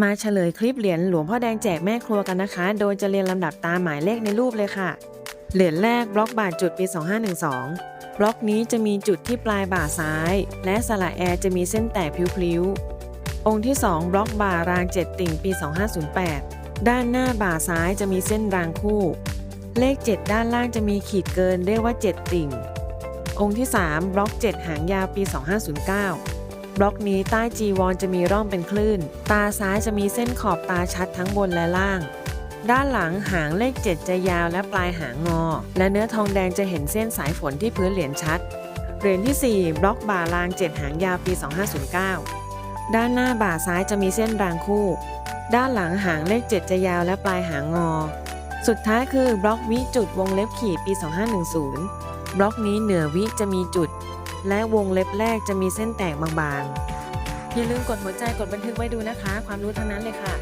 มาเฉลยคลิปเหรียญหลวงพ่อแดงแจกแม่ครัวกันนะคะ โดยจะเรียงลำดับตามหมายเลขในรูปเลยค่ะ เหรียญแรกบล็อกบาทจุดปี 2512 บล็อกนี้จะมีจุดที่ปลายบ่าซ้าย และสระแอร์จะมีเส้นแตกพลิ้วๆ องค์ที่ 2 บล็อกบ่ารางเจ็ดติ่งปี 2508 ด้านหน้าบ่าซ้ายจะมีเส้นรางคู่ เลข 7 ด้านล่างจะมีขีดเกินเรียกว่า 7 ติ่ง องค์ที่ 3 บล็อก 7 หางยาวปี 2509 บล็อกนี้ใต้จีวรจะมีร่องเป็นคลื่น ตาซ้ายจะมีเส้นขอบตาชัดทั้งบนและล่าง ด้านหลังหางเลข 7 จะยาวและปลายหางงอ และเนื้อทองแดงจะเห็นเส้นสายฝนที่พื้นเหรียญชัด เหรียญที่ 4 บล็อกบ่าลาง 7 หางยาวปี 2509 ด้านหน้าบ่าซ้ายจะมีเส้นรางคู่ ด้านหลังหางเลข 7 จะยาวและปลายหางงอ สุดท้ายคือบล็อกวิจุดวงเล็บขีดปี 2510 บล็อกนี้เหนือวิจะมีจุด และวงเล็บแรกจะมีเส้นแตกบางๆอย่าลืมกดหัวใจกดบันทึกไว้ดูนะคะ ความรู้ทั้งนั้นเลยค่ะ